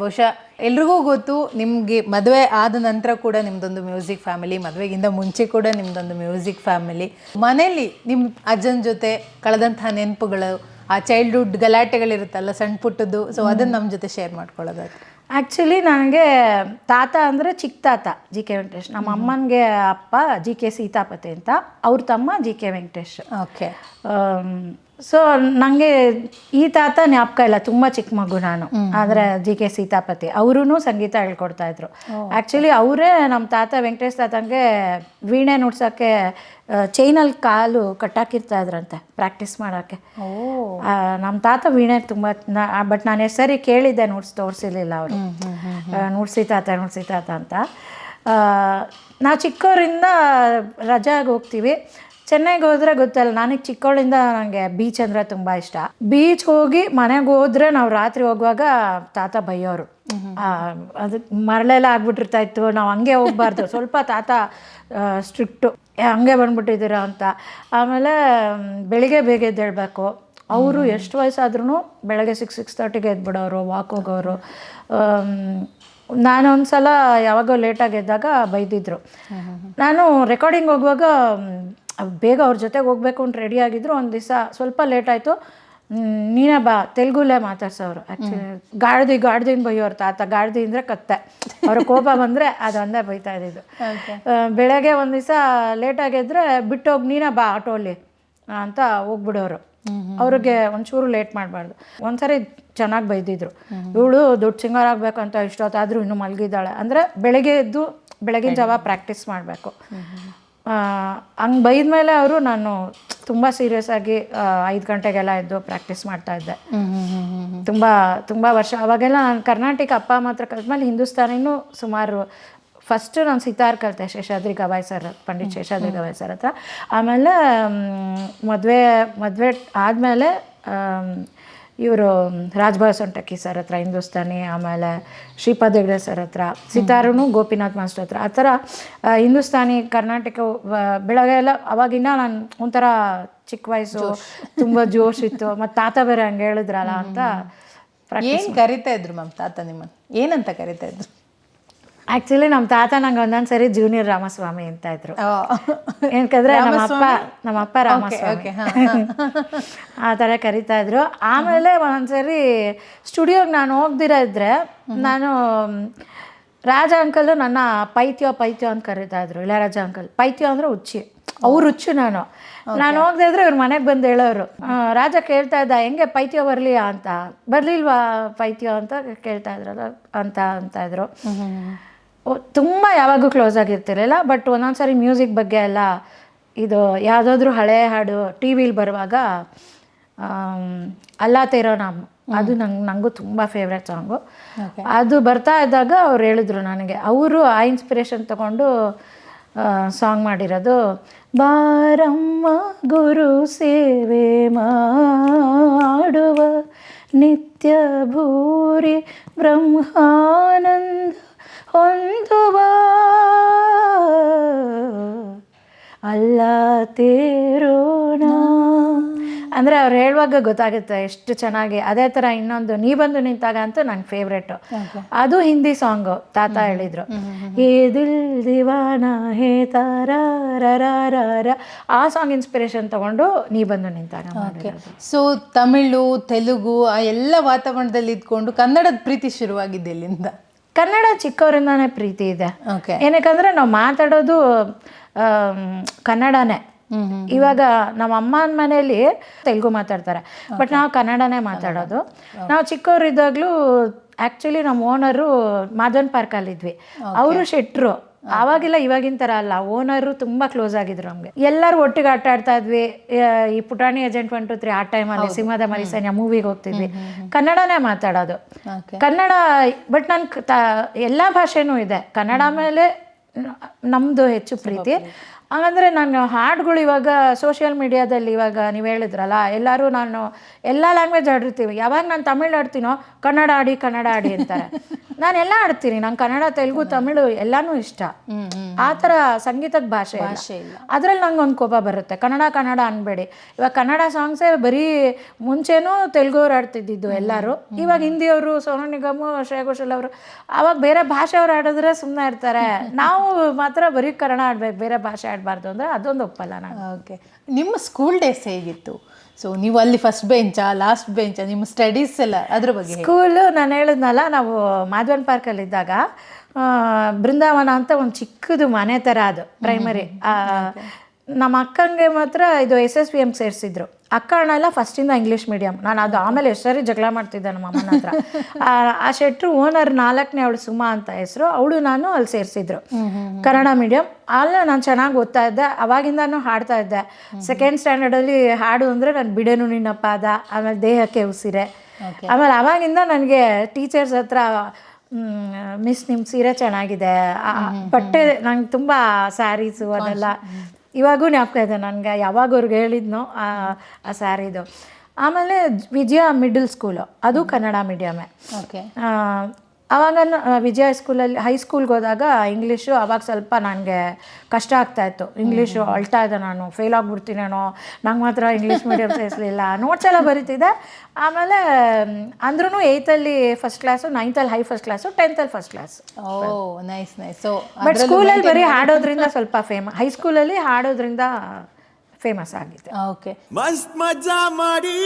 ಬಹುಶಃ ಎಲ್ರಿಗೂ ಗೊತ್ತು ನಿಮಗೆ ಮದುವೆ ಆದ ನಂತರ ಕೂಡ ನಿಮ್ಮದೊಂದು ಮ್ಯೂಸಿಕ್ ಫ್ಯಾಮಿಲಿ ಮದುವೆಗಿಂತ ಮುಂಚೆ ಕೂಡ ನಿಮ್ಮದೊಂದು ಮ್ಯೂಸಿಕ್ ಫ್ಯಾಮಿಲಿ. ಮನೆಯಲ್ಲಿ ನಿಮ್ಮ ಅಜ್ಜನ ಜೊತೆ ಕಳೆದಂತಹ ನೆನಪುಗಳು ಆ ಚೈಲ್ಡ್ಹುಡ್ ಗಲಾಟೆಗಳಿರುತ್ತಲ್ಲ ಸಣ್ಣ ಪುಟ್ಟದ್ದು ಸೊ ಅದನ್ನ ನಮ್ಮ ಜೊತೆ ಶೇರ್ ಮಾಡ್ಕೊಳ್ಳೋದು ಆ್ಯಕ್ಚುಲಿ ನನಗೆ ತಾತ ಅಂದರೆ ಚಿಕ್ಕ ತಾತ ಜಿ ಕೆ ವೆಂಕಟೇಶ್. ನಮ್ಮ ಅಮ್ಮನಿಗೆ ಅಪ್ಪ ಜಿ ಕೆ ಸೀತಾಪತಿ ಅಂತ ಅವ್ರ ತಮ್ಮ G K Venkatesh. Okay so ನನಗೆ ಈ ತಾತ ಜ್ಞಾಪಕ ಇಲ್ಲ ತುಂಬ ಚಿಕ್ಕ ಮಗು ನಾನು. ಆದರೆ ಜಿ ಕೆ ಸೀತಾಪತಿ ಅವರೂ ಸಂಗೀತ ಹೇಳ್ಕೊಡ್ತಾ ಇದ್ರು. ಆ್ಯಕ್ಚುಲಿ ಅವರೇ ನಮ್ಮ ತಾತ ವೆಂಕಟೇಶ್ ತಾತಂಗೆ ವೀಣೆ ನುಡ್ಸೋಕ್ಕೆ ಚೈನಲ್ಲಿ ಕಾಲು ಕಟ್ಟಾಕಿರ್ತಾ ಇದ್ರಂತೆ ಪ್ರಾಕ್ಟೀಸ್ ಮಾಡೋಕ್ಕೆ. ನಮ್ಮ ತಾತ ವೀಣೆ ತುಂಬ ಬಟ್ ನಾನು ಎಷ್ಟು ಸರಿ ಕೇಳಿದ್ದೆ ನುಡ್ಸಿ ತೋರಿಸಿರ್ಲಿಲ್ಲ ಅವರು. ನುಡ್ಸಿ ತಾತ ನುಡ್ಸಿ ತಾತ ಅಂತ. ನಾವು ಚಿಕ್ಕವರಿಂದ ರಜಾಗೆ ಹೋಗ್ತೀವಿ. ಚೆನ್ನೈಗೆ ಹೋದ್ರೆ ಗೊತ್ತಲ್ಲ ನನಗೆ ಚಿಕ್ಕವಳಿಂದ ನನಗೆ ಬೀಚ್ ಅಂದರೆ ತುಂಬ ಇಷ್ಟ. ಬೀಚ್ ಹೋಗಿ ಮನೆಗೆ ಹೋದ್ರೆ ನಾವು ರಾತ್ರಿ ಹೋಗುವಾಗ ತಾತ ಬೈಯೋರು. ಅದು ಮರಳೆಲ್ಲ ಆಗ್ಬಿಟ್ಟಿರ್ತಾ ಇತ್ತು ನಾವು ಹಂಗೆ ಹೋಗ್ಬಾರ್ದು ಸ್ವಲ್ಪ ತಾತ ಸ್ಟ್ರಿಕ್ಟು ಹಂಗೆ ಬಂದ್ಬಿಟ್ಟಿದ್ದೀರ ಅಂತ. ಆಮೇಲೆ ಬೆಳಿಗ್ಗೆ ಬೇಗ ಎದ್ದೇಳಬೇಕು. ಅವರು ಎಷ್ಟು ವಯಸ್ಸಾದ್ರೂ ಬೆಳಗ್ಗೆ ಸಿಕ್ಸ್ ಸಿಕ್ಸ್ ತರ್ಟಿಗೆ ಎದ್ಬಿಡೋರು ವಾಕ್ ಹೋಗೋರು. ನಾನು ಒಂದು ಸಲ ಯಾವಾಗೋ ಲೇಟಾಗಿ ಎದ್ದಾಗ ಬೈದಿದ್ರು. ನಾನು ರೆಕಾರ್ಡಿಂಗ್ ಹೋಗುವಾಗ ಬೇಗ ಅವ್ರ ಜೊತೆಗೆ ಹೋಗ್ಬೇಕು ಅಂತ ರೆಡಿ ಆಗಿದ್ರು ಒಂದು ದಿವಸ ಸ್ವಲ್ಪ ಲೇಟ್ ಆಯಿತು. ನೀನ ಬಾ ತೆಲುಗುಲೇ ಮಾತಾಡ್ಸೋರು ಆ್ಯಕ್ಚುಲಿ ಗಾಡ್ದಿ ಗಾಡ್ದಿನ ಬೈಯೋರು ತಾತ ಗಾಡ್ದಿ ಅಂದರೆ ಕತ್ತೆ. ಅವ್ರ ಕೋಪ ಬಂದರೆ ಅದೊಂದೇ ಬೈತಾ ಇದ್ದಿದ್ದು. ಬೆಳಗ್ಗೆ ಒಂದು ದಿವಸ ಲೇಟಾಗಿದ್ರೆ ಬಿಟ್ಟೋಗಿ ನೀನ ಬಾ ಆಟೋಲಿ ಅಂತ ಹೋಗ್ಬಿಡೋರು. ಅವ್ರಿಗೆ ಒಂಚೂರು ಲೇಟ್ ಮಾಡಬಾರ್ದು. ಒಂದ್ಸರಿ ಚೆನ್ನಾಗಿ ಬೈದಿದ್ರು. ಇವಳು ದೊಡ್ಡ ಸಿಂಗರ್ ಆಗಬೇಕಂತ ಇಷ್ಟೊತ್ತಾದರೂ ಇನ್ನೂ ಮಲಗಿದ್ದಾಳೆ. ಅಂದರೆ ಬೆಳಗ್ಗೆ ಎದ್ದು ಬೆಳಗಿನ ಜಾವ ಪ್ರಾಕ್ಟೀಸ್ ಮಾಡಬೇಕು. ಹಂಗೆ ಬೈದ್ಮೇಲೆ ಅವರು ನಾನು ತುಂಬ ಸೀರಿಯಸ್ ಆಗಿ ಐದು ಗಂಟೆಗೆಲ್ಲ ಎದ್ದು ಪ್ರಾಕ್ಟೀಸ್ ಮಾಡ್ತಾ ಇದ್ದೆ. ತುಂಬ ತುಂಬ ವರ್ಷ. ಅವಾಗೆಲ್ಲ ನಾನು ಕರ್ನಾಟಕ ಅಪ್ಪ ಮಾತ್ರ ಕಲ್ತ್ಮೇಲೆ ಹಿಂದೂಸ್ತಾನಿನೂ ಸುಮಾರು ಫಸ್ಟ್ ನಾನು ಸಿತಾರ್ ಕಲಿತೆ ಶೇಷಾದ್ರಿ ಗವಾಯ್ ಸರ್ ಪಂಡಿತ್ ಶೇಷಾದ್ರಿ ಗವಾಯ್ ಸರ್ ಹತ್ರ. ಆಮೇಲೆ ಮದುವೆ ಮದುವೆ ಆದಮೇಲೆ ಇವರು ರಾಜ್ಭಾಸ್ ಸೊಂಟಕ್ಕಿ ಸರ್ ಹತ್ರ ಹಿಂದೂಸ್ತಾನಿ ಆಮೇಲೆ ಶ್ರೀಪಾದ್ ಹೆಗ್ಡೆ ಸರ್ ಹತ್ರ ಸಿತಾರನು ಗೋಪಿನಾಥ್ ಮಾಸ್ಟರ್ ಹತ್ರ ಆ ಥರ ಹಿಂದೂಸ್ತಾನಿ ಕರ್ನಾಟಕ ಬೆಳಗ್ಗೆ ಎಲ್ಲ ಅವಾಗಿನ್ನ ನಾನು ಒಂಥರ ಚಿಕ್ಕ ವಯಸ್ಸು ತುಂಬ ಜೋಶ್ ಇತ್ತು ಮತ್ತು ತಾತ ಬೇರೆ ಹಂಗೆ ಹೇಳಿದ್ರಲ್ಲ ಅಂತ ಏನು ಕರಿತಾ ಇದ್ರು ಮ್ಯಾಮ್ ತಾತ ನಿಮ್ಮನ್ನು ಏನಂತ ಕರಿತಾ ಇದ್ರು? ಆ್ಯಕ್ಚುಲಿ ನಮ್ಮ ತಾತ ನಂಗೆ ಒಂದೊಂದು ಸರಿ ಜೂನಿಯರ್ ರಾಮಸ್ವಾಮಿ ಅಂತ ಇದ್ರು. ಏನಕಂದ್ರೆ ನಮ್ಮ ಅಪ್ಪ ನಮ್ಮ ಅಪ್ಪ ರಾಮಸ್ವಾಮಿ. ಆ ಥರ ಕರಿತಾ ಇದ್ರು. ಆಮೇಲೆ ಒಂದೊಂದ್ಸರಿ ಸ್ಟುಡಿಯೋಗೆ ನಾನು ಹೋಗ್ದಿರ ಇದ್ರೆ ನಾನು ರಾಜ ಅಂಕಲ್ ನನ್ನ ಪೈತ್ಯ ಪೈತ್ಯ ಅಂತ ಕರಿತಾ ಇದ್ರು. ಇಳಯರಾಜ ಅಂಕಲ್ ಪೈತ್ಯ ಅಂದ್ರೆ ಹುಚ್ಚಿ. ಅವ್ರು ಹುಚ್ಚು ನಾನು. ನಾನು ಹೋಗದೆ ಇದ್ರೆ ಇವ್ರ ಮನೆಗೆ ಬಂದು ಹೇಳೋರು. ರಾಜ ಕೇಳ್ತಾ ಇದ್ದ ಹೆಂಗೆ ಪೈತ್ಯ ಬರಲಿಯಾ? ಅಂತ. ಬರ್ಲಿಲ್ವಾ ಪೈತ್ಯ ಅಂತ ಕೇಳ್ತಾ ಇದ್ರಲ್ಲ ಅಂತ ಅಂತ ಇದ್ರು. ತುಂಬ ಯಾವಾಗೂ ಕ್ಲೋಸ್ ಆಗಿರ್ತಿರಲಿಲ್ಲ ಬಟ್ ಒಂದೊಂದ್ಸರಿ ಮ್ಯೂಸಿಕ್ ಬಗ್ಗೆ ಎಲ್ಲ ಇದು ಯಾವುದಾದ್ರೂ ಹಳೆ ಹಾಡು ಟಿ ವಿಲಿ ಬರುವಾಗ ಅಲ್ಲಾತಿರೋ ಅಲ್ಲಾ ತೇರೋ ನಾಮ್ ಅದು ನಂಗೆ ನನಗೂ ತುಂಬ ಫೇವ್ರೆಟ್ ಸಾಂಗು ಅದು ಬರ್ತಾ ಇದ್ದಾಗ ಅವ್ರು ಹೇಳಿದ್ರು ನನಗೆ ಅವರು ಆ ಇನ್ಸ್ಪಿರೇಷನ್ ತಗೊಂಡು ಸಾಂಗ್ ಮಾಡಿರೋದು ಬಾರಮ್ಮ ಗುರು ಸೇವೆ ಮಾಡುವ ನಿತ್ಯ ಭೂರಿ ಬ್ರಹ್ಮಾನಂದ ಹೊಂದುವ ಅಲ್ಲ ತೇರೋಣ. ಅಂದರೆ ಅವ್ರು ಹೇಳುವಾಗ ಗೊತ್ತಾಗುತ್ತೆ ಎಷ್ಟು ಚೆನ್ನಾಗಿ ಅದೇ ಥರ ಇನ್ನೊಂದು ನೀ ಬಂದು ನಿಂತಾಗ ಅಂತೂ ನನ್ನ ಫೇವ್ರೇಟು ಅದು ಹಿಂದಿ ಸಾಂಗು ತಾತ ಹೇಳಿದ್ರು. ಏ ದಿಲ್ ದಿವಾನ ಹೇ ತಾರ ಆ ಸಾಂಗ್ ಇನ್ಸ್ಪಿರೇಷನ್ ತಗೊಂಡು ನೀ ಬಂದು ನಿಂತಾಗ. ಸೊ ತಮಿಳು ತೆಲುಗು ಆ ಎಲ್ಲ ವಾತಾವರಣದಲ್ಲಿ ಇದ್ಕೊಂಡು ಕನ್ನಡದ ಪ್ರೀತಿ ಶುರುವಾಗಿದ್ದೆ ಎಲ್ಲಿಂದ? ಕನ್ನಡ ಚಿಕ್ಕವರಿಂದಾನೇ ಪ್ರೀತಿ ಇದೆ. ಏನಕ್ಕಂದ್ರೆ ನಾವು ಮಾತಾಡೋದು ಕನ್ನಡನೇ. ಇವಾಗ ನಮ್ಮ ಅಮ್ಮನ ಮನೆಯಲ್ಲಿ ತೆಲುಗು ಮಾತಾಡ್ತಾರೆ. ಬಟ್ ನಾವು ಕನ್ನಡನೇ ಮಾತಾಡೋದು. ನಾವು ಚಿಕ್ಕವರಿದ್ದಾಗಲೂ ಆ್ಯಕ್ಚುಲಿ ನಮ್ಮ ಓನರು ಮಾಧವನ್ ಪಾರ್ಕಲ್ಲಿದ್ವಿ ಅವರು ಶೆಟ್ರು. ಆವಾಗಿಲ್ಲ ಇವಾಗಿನ ಥರ ಅಲ್ಲ. ಓನರು ತುಂಬ ಕ್ಲೋಸ್ ಆಗಿದ್ರು ನಮಗೆ. ಎಲ್ಲರೂ ಒಟ್ಟಿಗೆ ಆಟ ಆಡ್ತಾ ಇದ್ವಿ. ಈ ಪುಟಾಣಿ ಏಜೆಂಟ್ ಒನ್ ಟು ತ್ರೀ ಆ ಟೈಮಲ್ಲಿ ಸಿಂಹದ ಮರಿ ಸೈನ್ಯ ಮೂವಿಗೆ ಹೋಗ್ತಿದ್ವಿ. ಕನ್ನಡನೇ ಮಾತಾಡೋದು. ಕನ್ನಡ ಬಟ್ ನನ್ ಎಲ್ಲ ಭಾಷೆನೂ ಇದೆ. ಕನ್ನಡ ಮೇಲೆ ನಮ್ದು ಹೆಚ್ಚು ಪ್ರೀತಿ. ಹಂಗಂದ್ರೆ ನಾನು ಹಾಡುಗಳು ಇವಾಗ ಸೋಷಿಯಲ್ ಮೀಡಿಯಾದಲ್ಲಿ ಇವಾಗ ನೀವು ಹೇಳಿದ್ರಲ್ಲ ಎಲ್ಲರೂ ನಾನು ಎಲ್ಲ ಲ್ಯಾಂಗ್ವೇಜ್ ಆಡಿರ್ತೀವಿ. ಯಾವಾಗ ನಾನು ತಮಿಳು ಆಡ್ತೀನೋ ಕನ್ನಡ ಆಡಿ ಕನ್ನಡ ಆಡಿ ಅಂತಾರೆ. ಎಲ್ಲ ಆಡ್ತೀನಿ. ನಂಗೆ ಕನ್ನಡ ತೆಲುಗು ತಮಿಳು ಎಲ್ಲನೂ ಇಷ್ಟ. ಆ ಥರ ಸಂಗೀತಕ್ಕೆ ಭಾಷೆ ಭಾಷೆ ಅದ್ರಲ್ಲಿ ನಂಗೆ ಒಂದು ಕೋಪ ಬರುತ್ತೆ. ಕನ್ನಡ ಕನ್ನಡ ಅನ್ಬೇಡಿ. ಇವಾಗ ಕನ್ನಡ ಸಾಂಗ್ಸೇ ಬರೀ ಮುಂಚೆನೂ ತೆಲುಗುವ್ರು ಆಡ್ತಿದ್ದಿದ್ದು ಎಲ್ಲರೂ. ಇವಾಗ ಹಿಂದಿಯವರು ಸೋನು ನಿಗಮ್ ಶ್ರೇಯ ಘೋಷಲ್ ಅವರು ಅವಾಗ ಬೇರೆ ಭಾಷೆಯವ್ರು ಆಡಿದ್ರೆ ಸುಮ್ಮನೆ ಇರ್ತಾರೆ. ನಾವು ಮಾತ್ರ ಬರೀ ಕನ್ನಡ ಆಡ್ಬೇಕು ಬೇರೆ ಭಾಷೆ ಆಡಬಾರ್ದು ಅಂದರೆ ಅದೊಂದು ಒಪ್ಪಲ್ಲ ನಾನು. ಓಕೆ ನಿಮ್ಮ ಸ್ಕೂಲ್ ಡೇಸ್ ಹೇಗಿತ್ತು? ಸೊ ನೀವು ಅಲ್ಲಿ ಫಸ್ಟ್ ಬೆಂಚಾ ಲಾಸ್ಟ್ ಬೆಂಚಾ ನಿಮ್ಮ ಸ್ಟಡೀಸ್ ಎಲ್ಲ ಅದ್ರ ಬಗ್ಗೆ. ಸ್ಕೂಲು ನಾನು ಹೇಳಿದ್ನಲ್ಲ ನಾವು ಮಾಧವನ್ ಪಾರ್ಕಲ್ಲಿದ್ದಾಗ ಬೃಂದಾವನ ಅಂತ ಒಂದು ಚಿಕ್ಕದು ಮನೆ ಥರ ಅದು ಪ್ರೈಮರಿ ನಮ್ಮ ಅಕ್ಕಂಗೆ ಮಾತ್ರ ಇದು ಎಸ್ ಎಸ್ ವಿ ಎಂ ಸೇರಿಸಿದ್ರು. ಅಕ್ಕ ಅಣ್ಣ ಎಲ್ಲ ಫಸ್ಟಿಂದ ಇಂಗ್ಲೀಷ್ ಮೀಡಿಯಂ ನಾನು ಅದು ಆಮೇಲೆ ಎಷ್ಟು ಸರಿ ಜಗಳ ಮಾಡ್ತಿದ್ದೆ ನಮ್ಮ ಅಮ್ಮನ ಹತ್ರ. ಆ, ಶೆಟ್ರು ಓನರ್ ನಾಲ್ಕನೇ ಅವಳು ಸುಮಾ ಅಂತ ಹೆಸರು. ಅವಳು ನಾನು ಅಲ್ಲಿ ಸೇರಿಸಿದ್ರು. ಕನ್ನಡ ಮೀಡಿಯಂ ಅಲ್ಲೇ ನಾನು ಚೆನ್ನಾಗಿ ಓದ್ತಾ ಇದ್ದೆ. ಅವಾಗಿಂದಾನು ಹಾಡ್ತಾ ಇದ್ದೆ. ಸೆಕೆಂಡ್ ಸ್ಟ್ಯಾಂಡರ್ಡಲ್ಲಿ ಹಾಡು ಅಂದರೆ ನಾನು ಬಿಡೆನು ನಿನ್ನ ಪಾದ ಆಮೇಲೆ ದೇಹಕ್ಕೆ ಉಸಿರೆ. ಆಮೇಲೆ ಅವಾಗಿಂದ ನನಗೆ ಟೀಚರ್ಸ್ ಹತ್ರ ಮಿಸ್ ನಿಮ್ಮ ಸೀರೆ ಚೆನ್ನಾಗಿದೆ. ಬಟ್ಟೆ ನಂಗೆ ತುಂಬ ಸ್ಯಾರೀಸು ಅದೆಲ್ಲ. ಇವಾಗೂ ಜ್ಞಾಪಕ ಇದೆ ನನಗೆ ಯಾವಾಗ ಅವ್ರಿಗೆ ಹೇಳಿದ್ನೋ ಆ ಸ್ಯಾರಿದು ಆಮೇಲೆ ವಿಜಯ ಮಿಡಲ್ ಸ್ಕೂಲು ಅದು ಕನ್ನಡ ಮೀಡಿಯಮೇ ಓಕೆ ಆವಾಗ ವಿಜಯ ಸ್ಕೂಲಲ್ಲಿ ಹೈಸ್ಕೂಲ್ಗೆ ಹೋದಾಗ ಇಂಗ್ಲೀಷು ಆವಾಗ ಸ್ವಲ್ಪ ನನಗೆ ಕಷ್ಟ ಆಗ್ತಾಯಿತ್ತು ಇಂಗ್ಲೀಷು ಅಳ್ತಾ ಇದ್ದೆ ನಾನು ಫೇಲ್ ಆಗಿಬಿಡ್ತೀನೇನೋ ನಂಗೆ ಮಾತ್ರ ಇಂಗ್ಲೀಷ್ ಮೀಡಿಯಮ್ ಸೇರಿಸಲಿಲ್ಲ. ನೋಟ್ಸ್ ಎಲ್ಲ ಬರೀತಿದ್ದೆ. ಆಮೇಲೆ ಅಂದ್ರೂ ಏಯ್ತಲ್ಲಿ ಫಸ್ಟ್ ಕ್ಲಾಸು ನೈನ್ತಲ್ಲಿ high first class ಟೆಂತಲ್ಲಿ first class oh nice nice so but ಸ್ಕೂಲಲ್ಲಿ ಬರೀ ಹಾಡೋದ್ರಿಂದ ಸ್ವಲ್ಪ ಫೇಮ ಹೈಸ್ಕೂಲಲ್ಲಿ ಹಾಡೋದ್ರಿಂದ ಫೇಮಸ್ ಆಗಿದೆ ಓಕೆ ಮಸ್ತ್ ಮಜಾ ಮಾಡಿ.